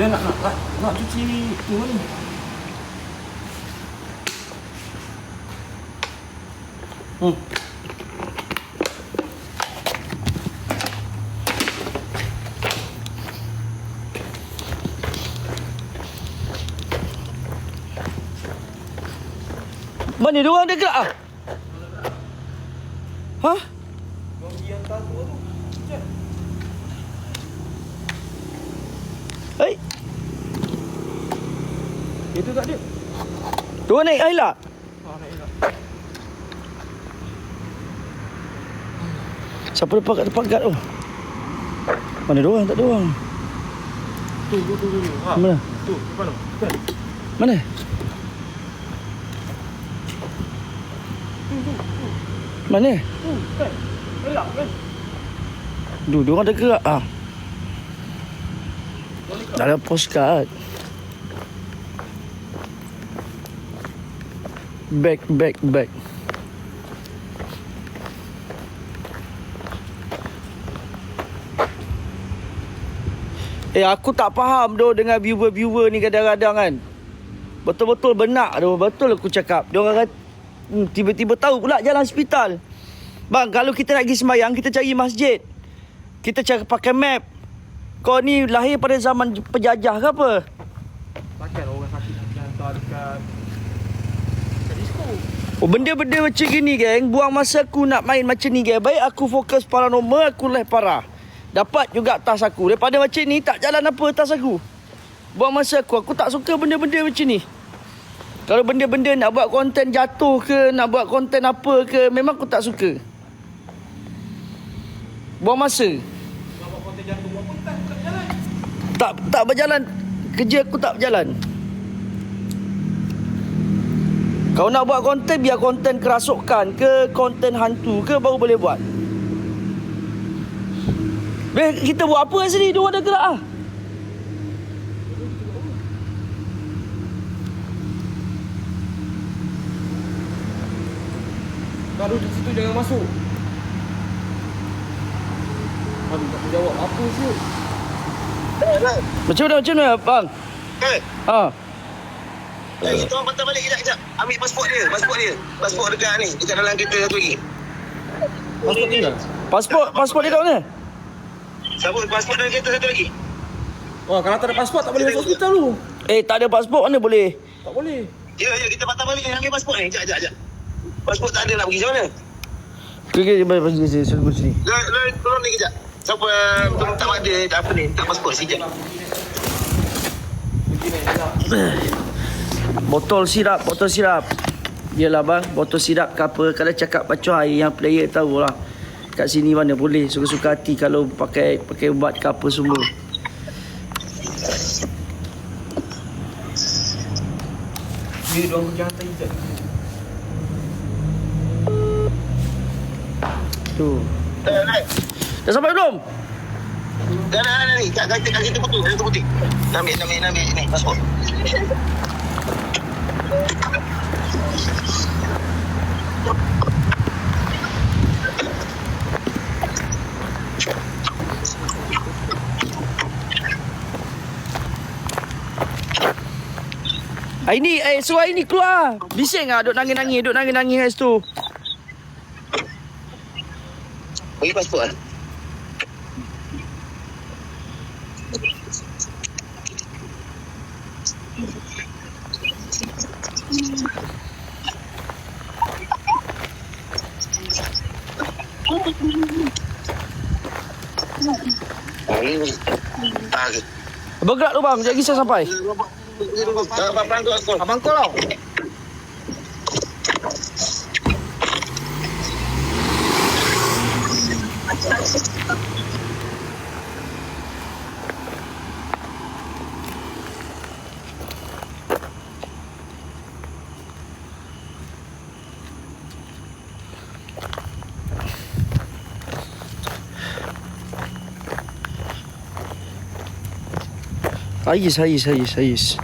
Dia nak nak nak, nak cuci tu ni. Hmm. Mana dia orang dia gerak ah? Ha? Itu tak ada. orang naik air lah. Ha. Siapa lepas kat tempat guard tu? Mana dia orang? Tak ada orang. Tu tu tu tu. tu. Ha. Mana? Tu, depan tu. Kan. Mana? Mana? Tu, kan. Elak kan. Du, dia orang dah gerak ah. Dah ada postcard. Back, back, back. Eh aku tak faham doh dengan viewer-viewer ni kadang-kadang kan. Betul-betul benak doh, betul aku cakap. Dia orang hmm, tiba-tiba tahu pula jalan hospital. Bang, kalau kita nak pergi sembahyang, kita cari masjid. Kita cari pakai map. Kau ni lahir pada zaman penjajah ke apa? Takkan orang sakit nak hantar dekat dekat disco. Oh, benda-benda macam gini, geng. Buang masa aku nak main macam ni, geng. Baik aku fokus paranormal, aku leh parah. Dapat juga tas aku. Daripada macam ni, tak jalan apa tas aku. Buang masa aku. Aku tak suka benda-benda macam ni. Kalau benda-benda nak buat konten jatuh ke, nak buat konten apa ke, memang aku tak suka. Buang masa. Konten apa tak tak jalan. Tak tak berjalan. Kerja aku tak berjalan. Kau nak buat konten biar konten kerasukan ke konten hantu ke baru boleh buat. Beh, kita buat apa kat sini? Dia orang dah gerak ah. Kalau di situ jangan masuk. Aduh, tak jawab apa sih. Macam mana macam mana bang? Eh, Ha. Eh, kita orang patah balik kejap, kejap. Ambil pasport dia, pasport dia. Pasport dekat ni, dekat dalam kereta satu lagi. Pasport tinggal. Pasport pasport dia kat mana? Sabut pasport dalam kereta satu lagi. Wah, kalau tak ada pasport tak boleh masuk hospital tu. Eh tak ada pasport mana boleh? Tak boleh. Ya, ya, kita patah balik ni, ambil pasport ni. Kejap, kejap, kejap. Pasport tak ada nak pergi macam mana? Okey okey pergi sini sini sini. Lo, lo, tolong ni kejap. Siapa belum tak ada, tak apa ni, tak pasport sekejap. Begini, elak. Botol sirap, botol sirap. Yelah bang, botol sirap ke apa Kalau cakap baca air yang player tahulah Kat sini mana boleh Suka-suka hati kalau pakai pakai ubat ke apa semua Dia pergi. Tu Eh, eh. Dah sampai belum? Dah, dah, dah, ni. Kat kereta, kat kereta putih, kereta putih. Ambil, ambil, ambil. Ni, pasport. Hari ni, eh suruh hari ni keluar Bising lah duk nangis-nangis Duk nangis-nangis kat situ Bagi pasport lah. Ah, okey. Bergerak tu bang, sekejap lagi saya sampai Abang aku. Abang kau tau. Ais, ais, ais, ais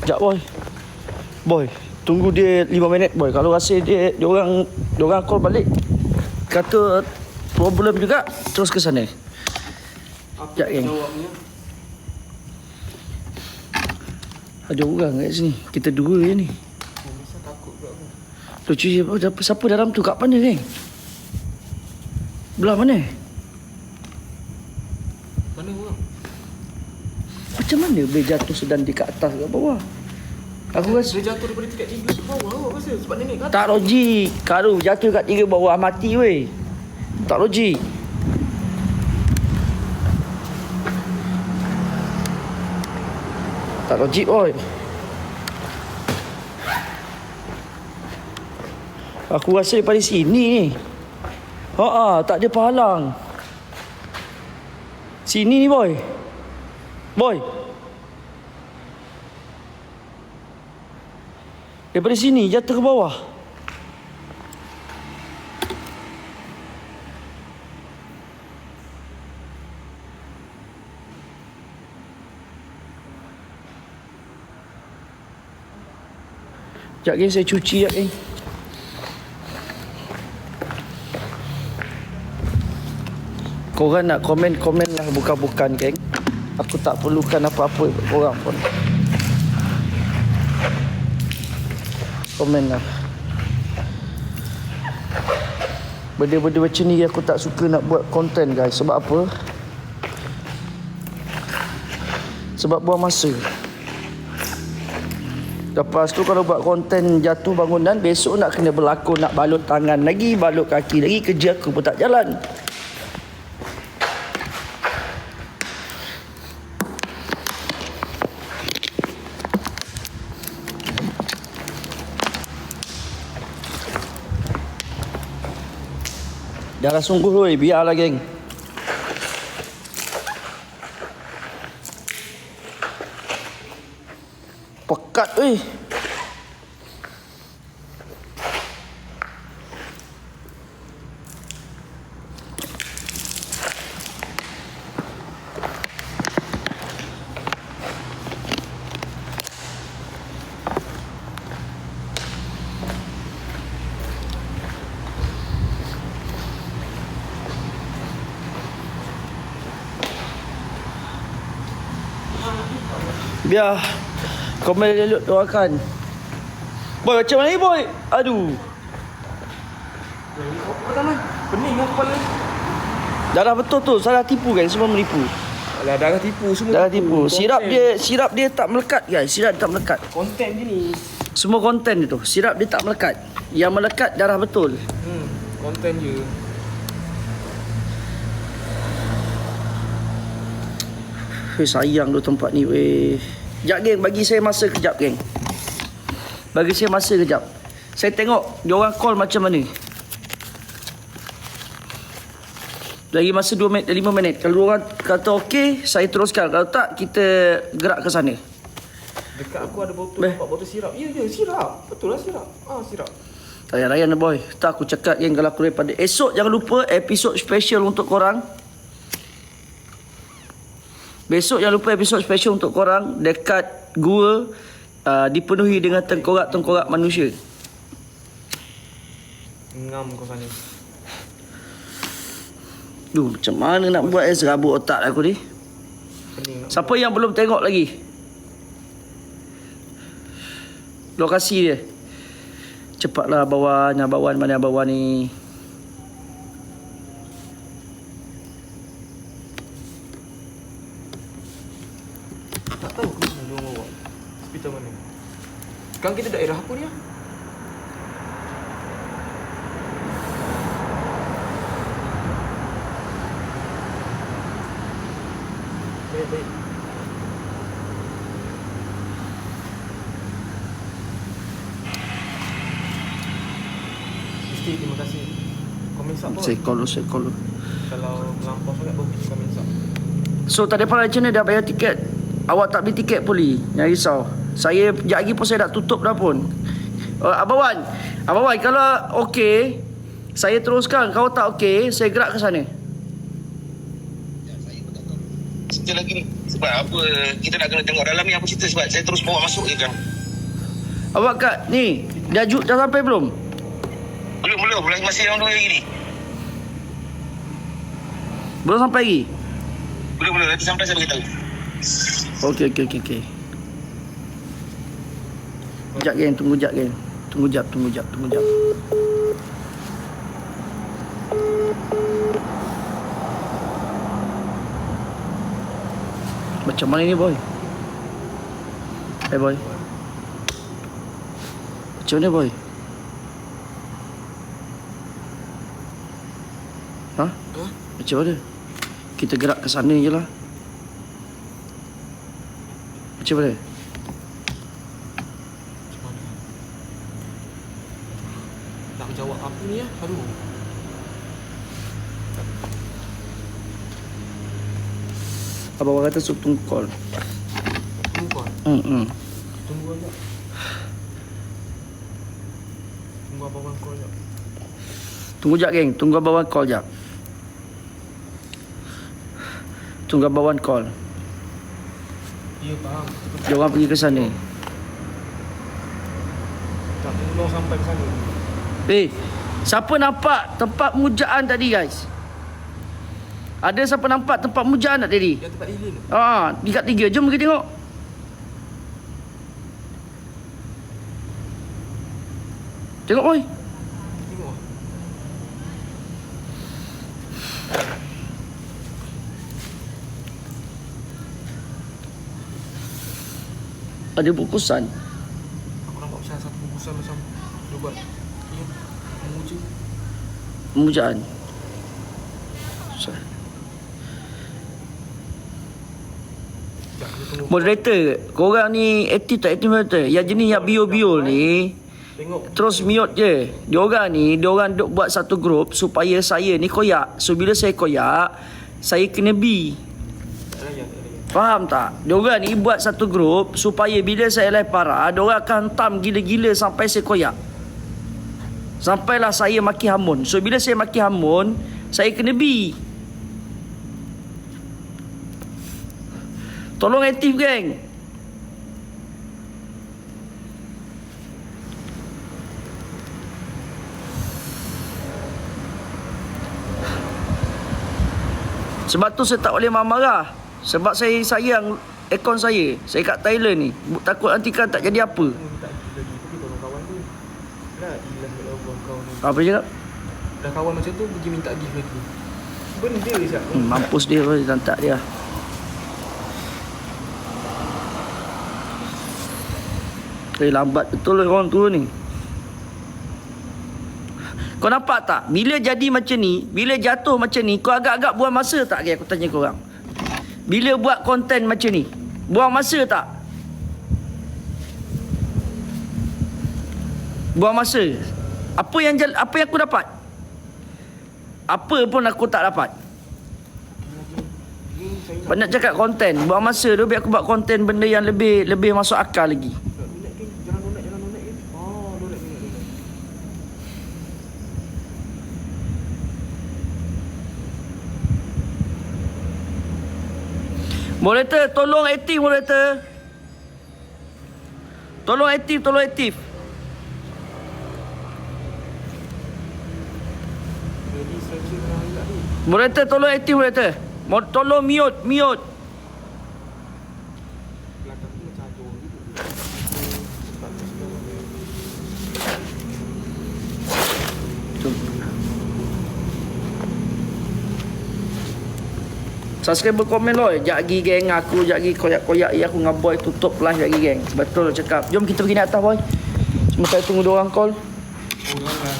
Sekejap boy Boy, tunggu dia 5 minit boy. Kalau rasa dia dia orang dia orang call balik kata problem juga terus ke sana. Apa Sekejap, geng. jawabnya? Ada orang kat sini. Kita dua je ni. Oh, takut pula. Tu cuci apa? Siapa, siapa dalam tu? Kat mana ni? Belah mana? Mana orang? Macam mana boleh jatuh sedang di kat atas kat bawah? Aku rasa Dia jatuh daripada tingkat tiga ke bawah awak rasa sebab nenek kata. tak logik. Karu jatuh kat tiga bawah mati weh. Tak logik. Tak logik boy. Aku rasa daripada sini ni. Ha tak ada pahalang. Sini ni boy. Boy. Daripada sini jatuh ke bawah. Sekejap geng saya cuci sekejap geng. Korang nak komen-komen lah bukan-bukan geng. Aku tak perlukan apa-apa korang pun. Komen lah. Benda-benda macam ni aku tak suka nak buat konten guys. Sebab apa? Sebab buang masa. Lepas tu kalau buat konten jatuh bangunan Besok nak kena berlakon Nak balut tangan lagi Balut kaki lagi Kerja aku pun tak jalan. Darah sungguh weh Biarlah geng Pekat weh Biar Komen elok doakan Boy macam mana ni boy? Aduh tangan? Pening lah kepala. Darah betul tu Salah tipu kan Semua menipu Alah darah tipu semua. Darah tipu Sirap dia Sirap dia tak melekat guys Sirap dia tak melekat konten je ni. Semua konten dia tu Sirap dia tak melekat Yang melekat darah betul Hmm, konten je. Weh sayang tu tempat ni weh Sekejap geng Bagi saya masa kejap geng Bagi saya masa kejap Saya tengok Diorang call macam mana Lagi masa 2 minit 5 minit Kalau orang kata okey Saya teruskan Kalau tak Kita gerak ke sana Dekat aku ada botol, Beh. nampak botol sirap. Ya, ya, sirap. Betul lah sirap. Ah, sirap. Layan-layan boy Tak aku cakap geng Kalau aku daripada Esok jangan lupa Episod special untuk korang Besok jangan lupa episod special untuk korang Dekat gua uh, Dipenuhi dengan tengkorak-tengkorak manusia Ngam kau sana. Duh, macam mana nak buat eh serabut otak aku ni nak. Siapa yang belum tengok lagi? Lokasi dia Cepatlah bawa Nyabawan mana bawa ni Tak tahu ke mana dia orang bawa. Hospital mana. Sekarang kita daerah apa dia? Baik, baik. Mesti terima kasih. Komen sub pun. Saya call saya call Kalau melampau sangat baru pergi komen sub. So tak ada macam mana dah bayar tiket Awak tak beli tiket puli Jangan risau Saya sekejap lagi pun saya dah tutup dah pun uh, Abang Wan Abang Wan kalau okey Saya teruskan Kalau tak okey Saya gerak ke sana Cerita lagi ni. Sebab apa kita nak kena tengok dalam ni apa cerita sebab saya terus bawa masuk je kan. Awak kat ni dah ju, dah sampai belum? Belum, belum. Belum masih orang dua lagi ni. Belum sampai lagi. Belum, belum. Nanti sampai saya beritahu. Okey okey okey okey. Jap geng, tunggu jap geng. Tunggu jap, tunggu jap, tunggu jap. Macam mana ni boy? Eh boy. Macam mana boy? Ha? Macam mana? Kita gerak ke sana je lah. Macam mana? Macam mana? Nak jawab apa ni ya? Aduh. Abang kata suruh tunggu call. Tunggu kau. Hmm, hmm. Tunggu aja. Tunggu abang kau aja. Tunggu jap geng, tunggu abang call jap. Tunggu abang call. Ya faham. Dia orang pergi ke sana. Tak tolong sampai ke sana. Eh, siapa nampak tempat mujaan tadi guys? Ada siapa nampak tempat mujaan tak tadi? Yang tempat Ilin tu. Ah, di kat tiga. Jom pergi tengok. Tengok oi. Tengok. Ada bungkusan. Aku nampak macam satu bungkusan macam dia buat. Pemujaan. Moderator, korang ni aktif tak aktif moderator? Yang jenis yang bio-bio ni, terus mute je. Diorang ni, diorang duk buat satu grup supaya saya ni koyak. So, bila saya koyak, saya kena B. Faham tak? Diorang ni buat satu grup supaya bila saya live parah, diorang akan hantam gila-gila sampai saya koyak. Sampailah saya maki hamun. So, bila saya maki hamun, saya kena B. Tolong aktif, geng. Sebab tu saya tak boleh marah-marah. Sebab saya sayang akon saya. Saya kat Thailand ni. Takut nanti kan tak jadi apa. Tunggu minta gift lagi. Pergi tolong kawan tu. La ilah ya Allah kau ni. Apa dia cakap? Dah kawan macam tu pergi minta gift lagi. Benda siap. Hmm, mampus dia pun dan tak dia. Eh lambat betul orang tu ni. Kau nampak tak? Bila jadi macam ni, bila jatuh macam ni, kau agak-agak buang masa tak? Okay, aku tanya kau orang. Bila buat konten macam ni, buang masa tak? Buang masa. Apa yang apa yang aku dapat? Apa pun aku tak dapat. Banyak cakap konten, buang masa tu biar aku buat konten benda yang lebih lebih masuk akal lagi. Moderator, tolong aktif moderator. Tolong aktif, tolong aktif. Ready stretcher kena hilang ni. Moderator, tolong aktif moderator. Mo- tolong mute, mute. Subscriber komen loh. Jap lagi geng aku, jap lagi koyak-koyak ya aku dengan boy tutup live lagi geng. Betul cakap. Jom kita pergi naik atas boy. Cuma saya tunggu dia orang call. Orang kan.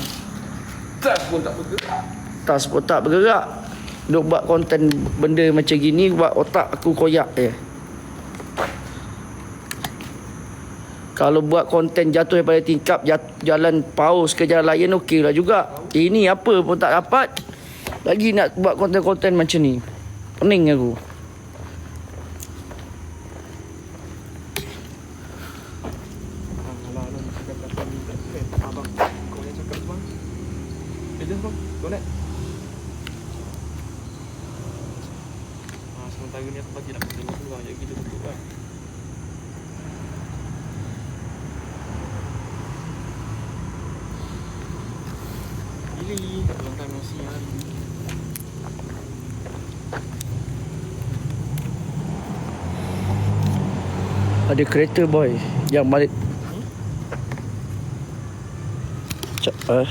Tak pun tak bergerak. Tas pun tak bergerak. Duk buat konten benda macam gini buat otak aku koyak je. Kalau buat konten jatuh daripada tingkap jalan paus ke jalan lain okey lah juga. Ini apa pun tak dapat. Lagi nak buat konten-konten macam ni. Pening aku. Alah, alah, cakap kat kami tak eh, abang. Kau yang cakap tu bang. Eh, just bang. Donat. Ah, sementara ni aku bagi nak tengok dulu bang. Jangan kita tutup bang. Really? Long time no see ah. Ada kereta boy Yang balik Cak, uh.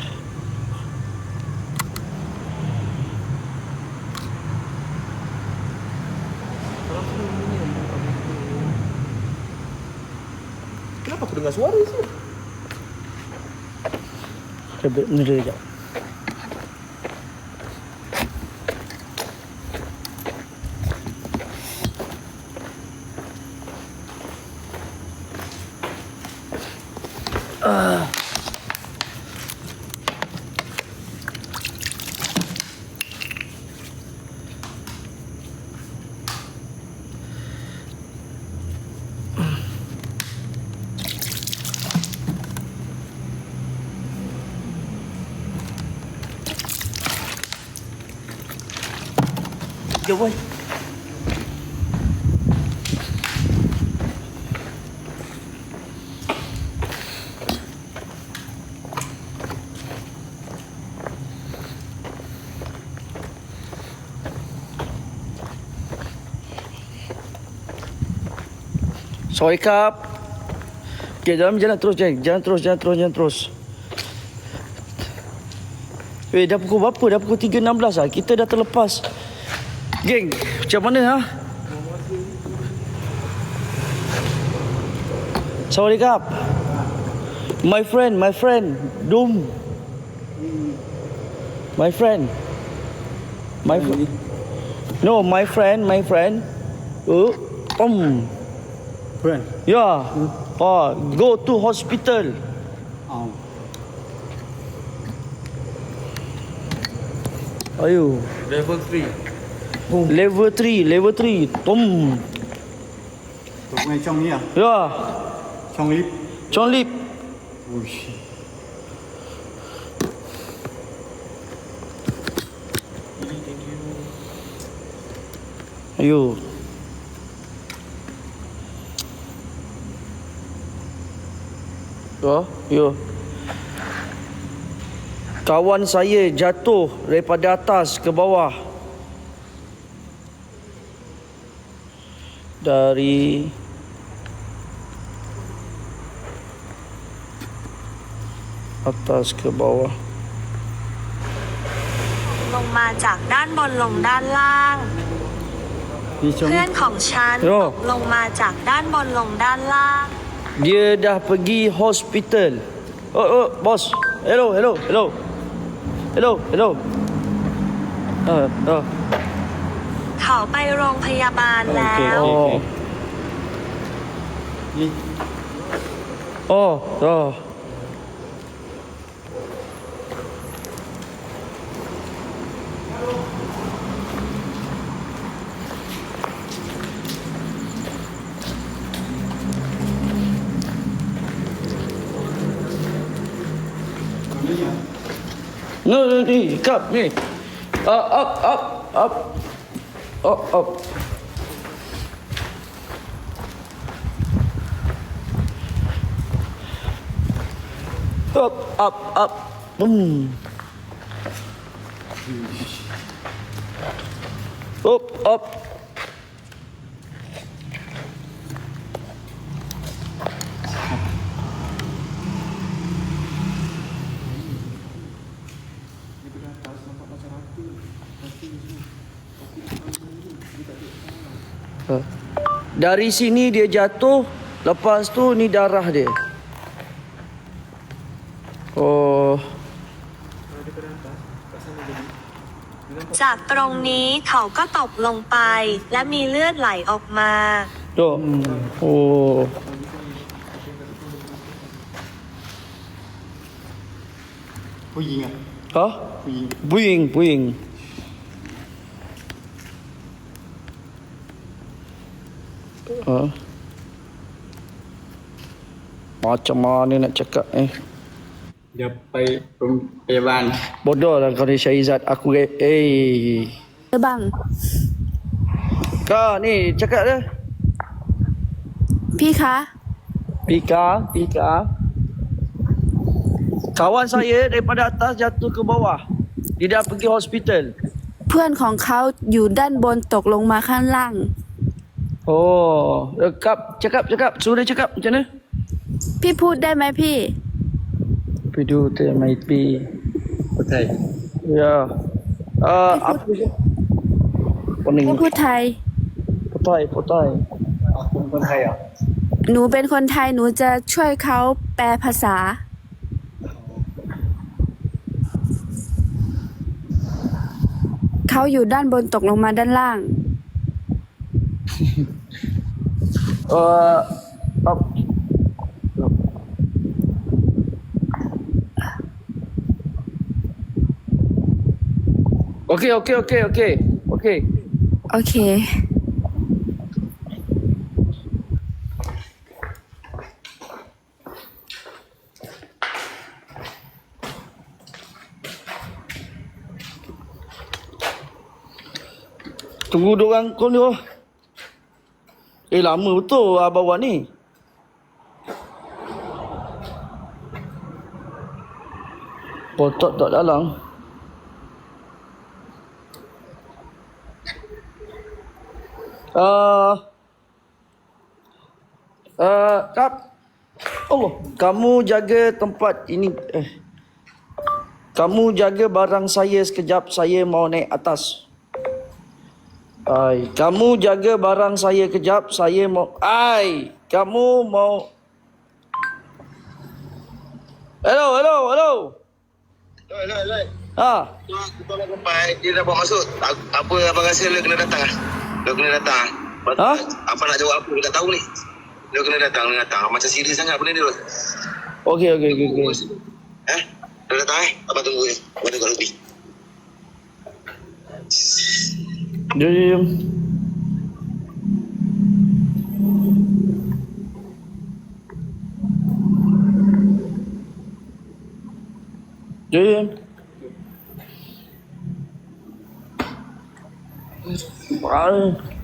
Kenapa aku dengar suara sih? Ni dia sekejap Jom boy. Sorry kap Okay jalan jalan terus jalan, jalan terus jalan terus jalan terus. Eh dah pukul berapa? Dah pukul 3.16 lah. Kita dah terlepas Geng macam mana ha Sorry kap My friend my friend Doom My friend My friend No my friend my friend Oh Om Friend. Yeah. Oh, go to hospital. Oh. Ayo. Level 3. Level 3, level 3. Tom. Tụi ngay trong nhỉ? Yeah. Trong clip. John Lip. Ui. Ayo. Oh, yo. Kawan saya jatuh daripada atas ke bawah. Dari atas ke bawah. ลงมาจากด้านบนลงด้านล่าง Đi trong เพื่อนของฉัน โย่ ตกลงมาจากด้านบนลงด้านล่าง Dia dah pergi hospital. Oh, oh, bos. Hello, hello, hello. Hello, hello. Uh, uh. ป๋ไปโรงพยาบาลแล้วโอ้โอ้โอ้นู่นนี่กลับนี่อ๊อบอ๊อบอ๊อบ up, up. Up, up, up. Boom. Up, up. Ini benar pas nampak masyarakat. Pasti Ha. Dari sini dia jatuh, lepas tu ni darah dia. Oh, จากตรงนี้เขาก็ตกลงไป และมีเลือดไหลออกมา tu. Oh. Có gì à? Ha? Có gì? Puing, puing. Ha? Macam mana nak cakap eh? Dia ไปโรงพยาบาล Bodoh lah kau ni Syahizat. Aku eh. Eh. เออบัง Kau ni cakap dah. พี่คะ Pika, Pika. Kawan saya daripada atas jatuh ke bawah. Dia dah pergi hospital. เพื่อนของเขาอยู่ด้านบนตกลงมาข้างล่าง Oh, cakap, cakap, cakap. Suruh dia cakap macam mana? พี่พูดได้ไหมพี่ Pidu tu MIP. Betul. Ya. Uh, apa dia? Pening. พี่พูดไทย Potai, potai. Aku bukan saya. หนูเป็นคนไทยหนูจะช่วยเขาแปลภาษา เขาอยู่ด้านบนตกลงมาด้านล่าง uh, oh. Okay, okay, okay, okay, okay. Okay. Tunggu dorang kau ni oh. Eh lama betul ah bawa ni. Potok tak dalam. Uh, uh, kap. Allah, kamu jaga tempat ini eh. Kamu jaga barang saya sekejap, saya mau naik atas. Ai, kamu jaga barang saya kejap, saya mau Ai, kamu mau Hello, hello, hello. Loi, loi. Ha, sampai dia dah bawa masuk. Apa abang rasa dia kena datang ah? Dia kena datang. Ha? Apa nak jawab aku? Dia tak tahu ni. Dia kena datang, kena datang. Macam serius sangat benda ni okey okey okey okey. Eh? Dia datang eh? Abang tunggu ni. Abang tengok lebih. Jom, jom, jom. Jom, jom. Wah.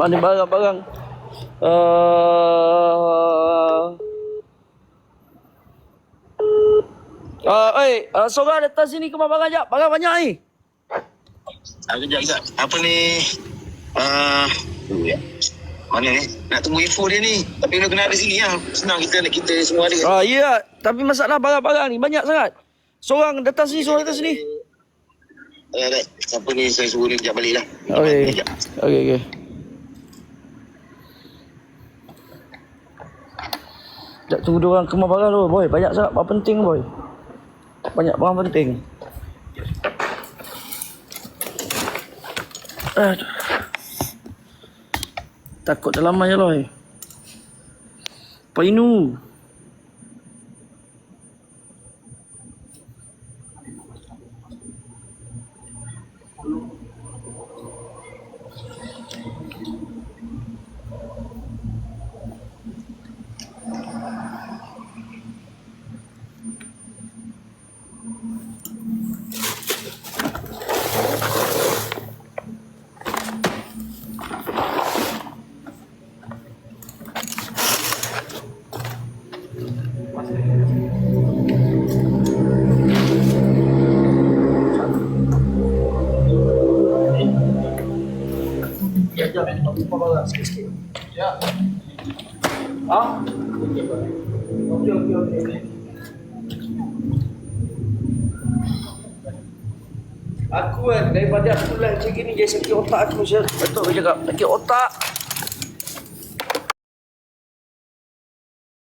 Mana barang-barang? Uh... Uh, oi, uh, seorang datang sini ke barang jap. Barang banyak ni. Ah, kejap, kejap. Apa ni? Uh, ya. Mana ni? Nak tunggu info dia ni. Tapi dia kena ada sini lah. Senang kita kita semua ada. Ah, ya, tapi masalah barang-barang ni banyak sangat. Seorang datang sini, seorang datang sini. Eh, uh, siapa ni saya suruh dia kejap balik lah. Okey. Okey, okey. Sekejap tunggu diorang kemas barang dulu, boy. Banyak sangat barang penting, boy. Banyak barang penting. Aduh. Takut dalam air, boy. Apa ini? Mas Kristi. Ya. Ah? Oke, okay, oke, okay. Okay. Aku kan, daripada aku lah macam gini, dia sakit otak aku macam Betul aku cakap, sakit otak